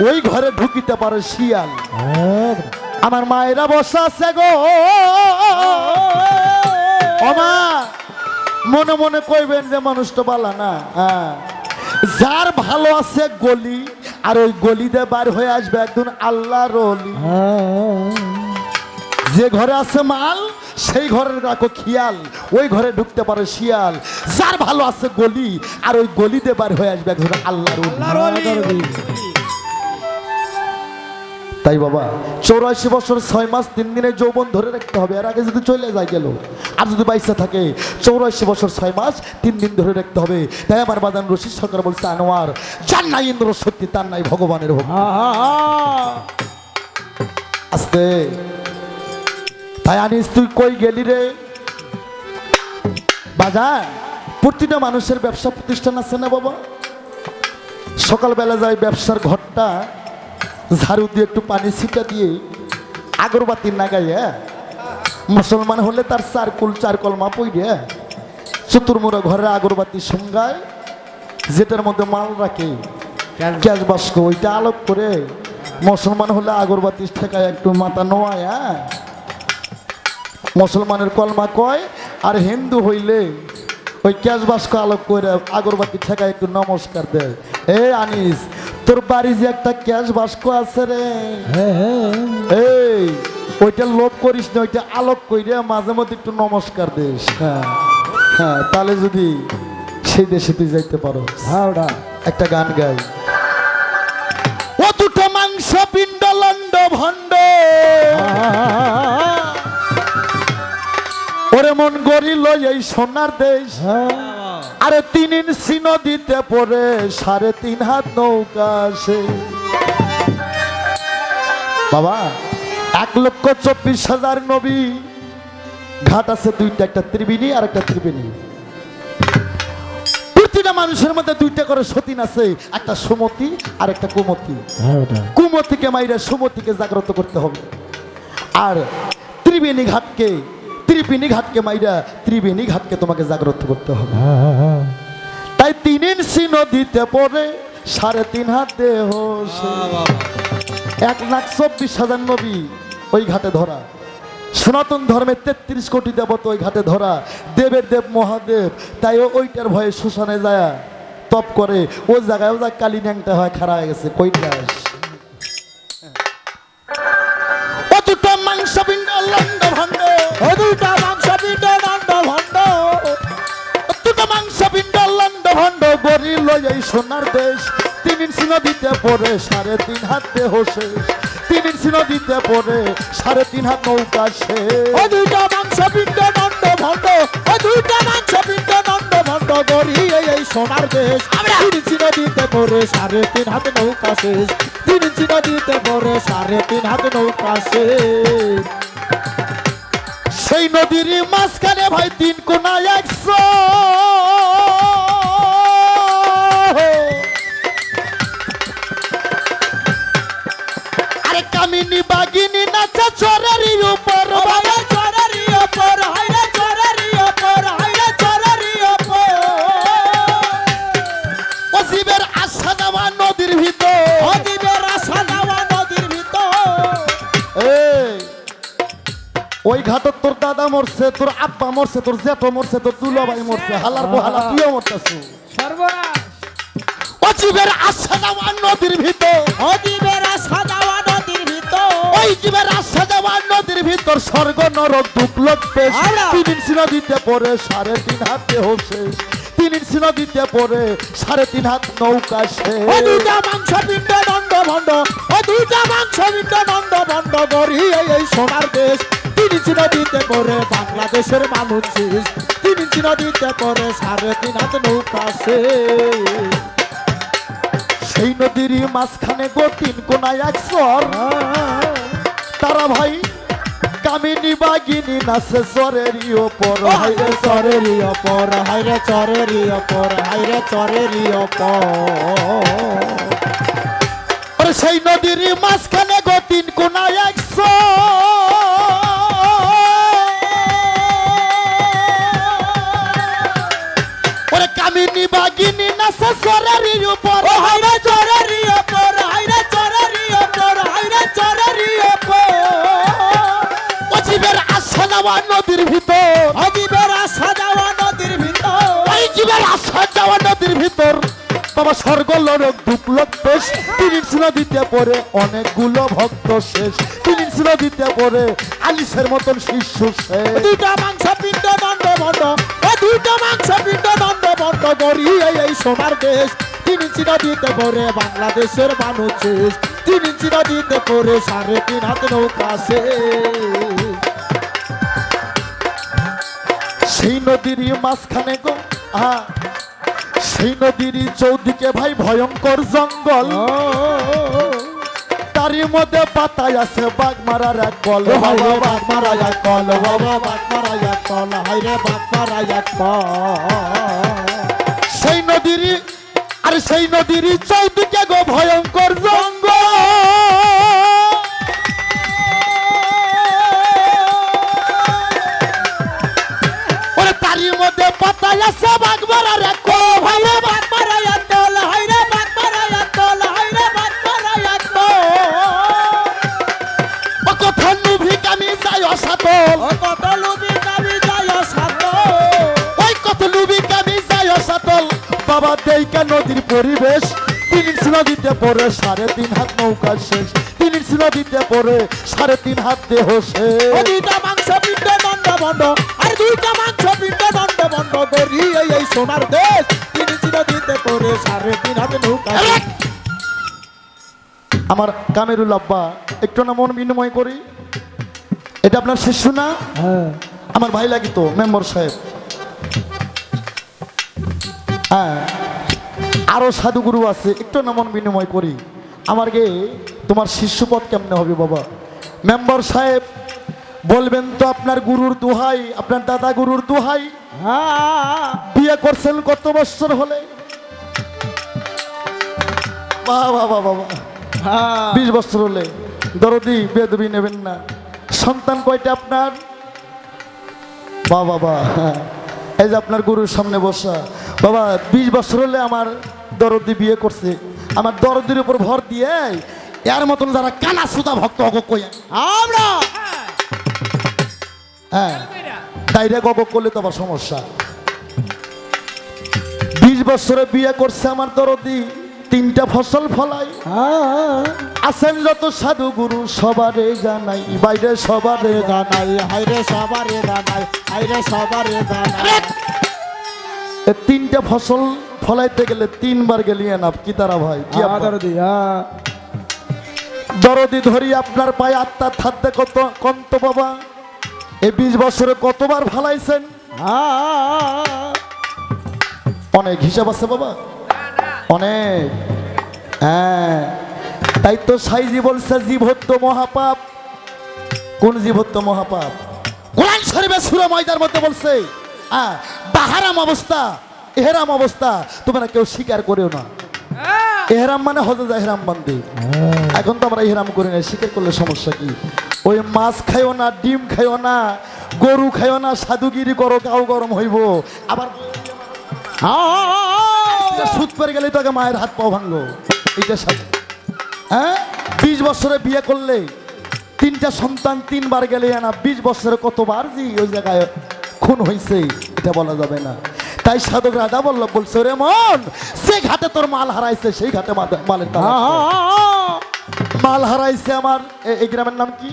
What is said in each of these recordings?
ওই ঘরে ঢুকিতে পারে শিয়াল। আমার মায়েরা বসা আছে গো। অমা মনে মনে কইবেন যে মানুষটা বালা না হ্যাঁ। যার ভালো আছে গলি আর ওই গলিতে বার হয়ে আসবে একদিন আল্লাহ রলি যে ঘরে আছে মাল সেই ঘরের রাখো খিয়াল ওই ঘরে ঢুকতে পারে শিয়াল। যার ভালো আছে গলি আর ওই গলিতে বার হয়ে আসবে একজন আল্লাহ তাই বাবা চৌরাশি বছর ছয় মাস তিন দিনে যৌবন ধরে রাখতে হবে। এর আগে যদি চলে যায় গেল আর যদি বাইসা থাকে চৌরাশি বছর ছয় মাস তিন দিন ধরে রাখতে হবে। তাই আমার বাদান রশিদ সরকার বলছে আনোয়ার যার নাই ইন্দ্র সত্যি তার নাই ভগবানের হোক আস্তে। তাই আনিস তুই কই গেলি রে? বাজার প্রতিটা মানুষের ব্যবসা প্রতিষ্ঠান আছে না বাবা? সকালবেলা যায় ব্যবসার ঘরটা ঝাড়ু দিয়ে একটু পানি ছিটা দিয়ে আগরবাতি নাগাইয়া মুসলমান হলে তার চারকুল চার কলমা পইরে চতুর্মুরা ঘরে আগরবাতি সঙ্গায় যেটার মধ্যে মাল রাখে ক্যাশ বাস্ক ওইটা আলোক করে। মুসলমান হলে আগরবাতি ঠেকায় একটু মাথা নোয়ায় হ্যাঁ? মুসলমানের কলমা কয় আর হিন্দু হইলে ওই ক্যাশ বাস্ক আলোক করে আগরবাতি ঠেকায় একটু নমস্কার দেয়। এ আনিস তোর বাড়ি যে একটা ক্যাশ বাস্ক আছে রে। এই ওইটা লোভ করিস না ওইটা আলোক কইরে মাঝে মধ্যে একটু নমস্কার দিস। হ্যাঁ। হ্যাঁ তাহলে যদি সেই দেশে তুই যাইতে পারো। হাওড়া। একটা গান গাই। ও দুটো মাংস পিণ্ড লন্ড ভণ্ড। ওরে মন গরিল এই সোনার দেশ। আরে তিন ইঞ্চি নদীতে পরে সাড়ে তিন হাত নৌকা আসে। বাবা এক লক্ষ চব্বিশ হাজার নবী। ঘাট আছে দুইটা একটা ত্রিবেণী আর একটা ত্রিবেণী। প্রতিটা মানুষের মধ্যে দুইটা করে সতীন আছে একটা সুমতি আর একটা কুমতি। কুমতিকে মাইরা সুমতিকে জাগ্রত করতে হবে। আর ত্রিবেণী ঘাটকে ত্রিবেণী ঘাটকে মাইরা ত্রিবেণী ঘাটকে তোমাকে জাগ্রত করতে হবে। তাই তিন ইঞ্চি নদীতে পড়ে সাড়ে তিন হাত দেহ এক লাখ চব্বিশ হাজার নবী ওই ঘাটে ধরা। সনাতন ধর্মের তেত্রিশ কোটি দেবত ওই ঘাটে ধরা। দেবের দেব মহাদেব, তাই ওইটার ভয়ে শ্মশানে যায়, তপ করে। ও জায়গায় ও জায়গায় কালী ন্যাংটা হয় খাড়া হয়ে গেছে কৈলাস এই সোনার দেশ। তিন ইঞ্চি নদীতে পড়ে সাড়ে তিন হাত দেহ শেষ। তিন ইঞ্চি নদীতে পড়ে সাড়ে তিন হাত নৌকা শেষ। ও দুটো মাংস পিণ্ড নন্দ ভণ্ড ও দুটো মাংস পিণ্ড নন্দ ভণ্ড গড়িয়ে এই সোনার দেশ। তিন ইঞ্চি নদীতে পড়ে সাড়ে তিন হাত নৌকা শেষ। তিন ইঞ্চি নদীতে পড়ে সাড়ে তিন হাত নৌকা শেষ। সেই নদীর মাঝখানে ভাই তিন কোনা একশো। দেওয়া নদীর ভিতর। অদিবের আশা নেওয়া নদীর ভিতর। এই ওই ঘাটত তোর দাদা মরছে তোর আব্বা মরছে তোর জেঠো মরছে তোর দুলাভাই মরছে হালার হালা তুইও মরতেছু। সর্বনাশ। অজীবের আশা দেওয়া নদীর ভিতর। অদিবের আশা নেওয়া নদীর ভিতর। ওই জীবের আশা দেওয়া নদীর ভিতর স্বর্গ নরক দুঃখ পেশ। তিন ইঞ্চি নদীতে পড়ে সাড়ে তিন হাতে হোসেস তিন ইঞ্চি নদীতে পড়ে সাড়ে তিন হাত নৌকা সে ও দুটা মাংস পিণ্ড দণ্ড ভণ্ড ও দুটা মাংস পিণ্ড দণ্ড ভণ্ড গড়িয়ে এই সোনার দেশ তিন ইঞ্চি নদীতে পড়ে বাংলাদেশের মানুষ। তিন ইঞ্চি নদীতে পড়ে সাড়ে তিন হাত নৌকা শেষ। সেই নদীর মাঝখানে গতিন কোনায় একশর তারা ভাই কামিনী বাগিনী নাচে সরেরই ওপর। হাইরে চরেরই অপর হাইরে চরেরই অপর হাইরে চরেরই অপর ওরে সেই নদীর মাঝখানে গতিন বাবা স্বর্গ লড়ক দুপলক বেশ তিনি নদীতে পড়ে অনেকগুলো ভক্ত শেষ তিনি নদীতে পরে আলিসের মতন শিশু শেষ দুইটা মাংস পিণ্ড দণ্ড ভণ্ড ও দুইটা মাংস পিণ্ড দণ্ড ভণ্ড গড়ি এই সোনার দেশ তিন ইঞ্চি নদীতে পড়ে বাংলাদেশের মানুষ শেষ। তিন ইঞ্চি নদীতে পড়ে সাড়ে তিন হাত নৌকা শেষ। সেই নদীর মাঝখানে গো আহা সেই নদীর চৌদিকে ভাই ভয়ঙ্কর জঙ্গল। তারই মধ্যে পাতায় আছে বাঘ মারার এক কল। বাবা বাঘ মারা এক কল বাবা বাঘ মারা এক কল হাইরে বাঘ মারা এক কল। সেই নদীর আর সেই নদীর চৌদিকে গো ভয়ঙ্কর জঙ্গল। ওরে তারই মধ্যে পাতায় আছে বাঘ মারার বাবা দেইকা নদীর পরিবেশ তিন ইঞ্চি নদীতে পড়ে সাড়ে তিন হাত নৌকা শেষ তিন ইঞ্চি নদীতে পড়ে সাড়ে তিন হাত দেহ দুইটা মাংস পিণ্ড দণ্ড বন্ধ আর দুইটা মাংস পিণ্ড দণ্ড বন্ধ করি এই এই সোনার দেশ তিন চির দিতে করে সাড়ে তিন হাতে নৌকা আমার কামেরুল আব্বা, একটু না মন বিনিময় করি। এটা আপনার শিষ্য না আমার ভাই লাগিত মেম্বার সাহেব। হ্যাঁ। আরও সাধুগুরু আছে একটু নমন বিনিময় করি। আমার গে তোমার শিষ্যপদ কেমনে হবে বাবা? মেম্বার সাহেব বলবেন তো আপনার গুরুর দুহাই আপনার দাদা গুরুর দুহাই। হ্যাঁ। বিয়ে করছেন কত বছর হলে? বাহ বাহ বাহ বাবা হ্যাঁ। বিশ বছর হলে। দরদি বেদবি নেবেন না। সন্তান কয়টা আপনার? বা বাবা হ্যাঁ। এই যে আপনার গুরুর সামনে বসা। বাবা বিশ বছর হলে আমার দরদি বিয়ে করছে। আমার দরদির উপর ভর দিয়ে এর মতন যারা কানা সুতা ভক্ত অগ কই আমরা! হ্যাঁ। ডাইরেক্ট অগ করলে তো আবার সমস্যা। বিশ বছরে বিয়ে করছে আমার দরদি। তিনটা ফসল ফলাই। হ্যাঁ। আছেন যত সাধু গুরু সবারে জানাই। বাইরে সবারে গানাই হাইরে সবারে গানাই হাইরে সবারে গানাই এ তিনটা ফসল ফলাইতে গেলে তিনবার গেলিয়ে না কি তারা ভাই? কি? আদর দিয়া দরদি ধরি আপনার পায়ে আত্মা থাকতে কত কন্ত বাবা। এই বিশ বছরে কতবার ফালাইছেন? হ্যাঁ। অনেক হিসাব আছে বাবা। অনেক। হ্যাঁ। তাই তো সাইজি বলছে জীবত্ব মহাপাপ। কোন জীবত্ব মহাপাপ? কোরআন শরীফে সুরা ময়দার মধ্যে বলছে হ্যাঁ বাহারাম অবস্থা এহেরাম অবস্থা তোমরা কেউ স্বীকার করেও না। এহরাম মানে হজে যায় এহরাম বান্ধে এখন তো আমরা এহরাম করি না স্বীকার করলে সমস্যা কি? ওই মাছ খাইও না ডিম খাইও না গরু খাইও না সাধুগিরি করো গাও গরম হইব। আবার সুদ পেরে গেলে তোকে মায়ের হাত পাও ভাঙলো এইটার সাথে হ্যাঁ? বিশ বছরে বিয়ে করলে তিনটা সন্তান তিনবার গেলে না বিশ বছরে কতবার যে ওই জায়গায় খুন হয়েছে এটা বলা যাবে না। তাই সাধক রাধা বল্লভ বলছে রে মন সে ঘাটে তোর মাল হারাইছে সেই ঘাটে মালের মাল হারাইছে আমার এই গ্রামের নাম কি?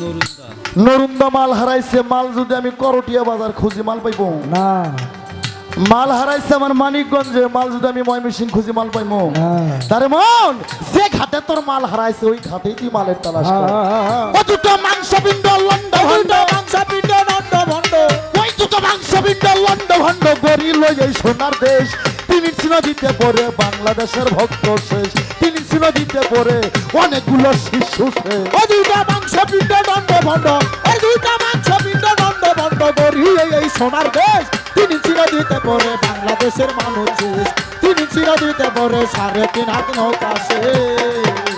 নরুন্দা। মাল হারাইছে মাল যদি আমি করটিয়া বাজার খুঁজি মাল পাইবো? না। মাল হারাইছে আমার মানিকগঞ্জে মাল যদি আমি ময়মনসিং খুঁজি মাল পাইমো হ্যাঁ। তারে মন যে ঘাটে তোর মাল হারাইছে ওই ঘাটেই তুই মালের তালাশ কর। ও দুটো মাংস পিণ্ড লন্ড ভণ্ড লই এই সোনার দেশ। তিন নদীতে পড়ে বাংলাদেশের ভক্ত শেষ। তিন নদীতে পড়ে অনেকগুলো শিশু শেষ। ও দুইটা মাংস পিণ্ড দণ্ড ভণ্ড ওই দুইটা মাংস পিণ্ড দণ্ড ভণ্ড গড়িয়ে এই সোনার দেশ। তিনি চিরদিতে পরে বাংলাদেশের মানুষ তিনি চিরদিতে পরে সাড়ে তিন হাত নৌকা শেষ।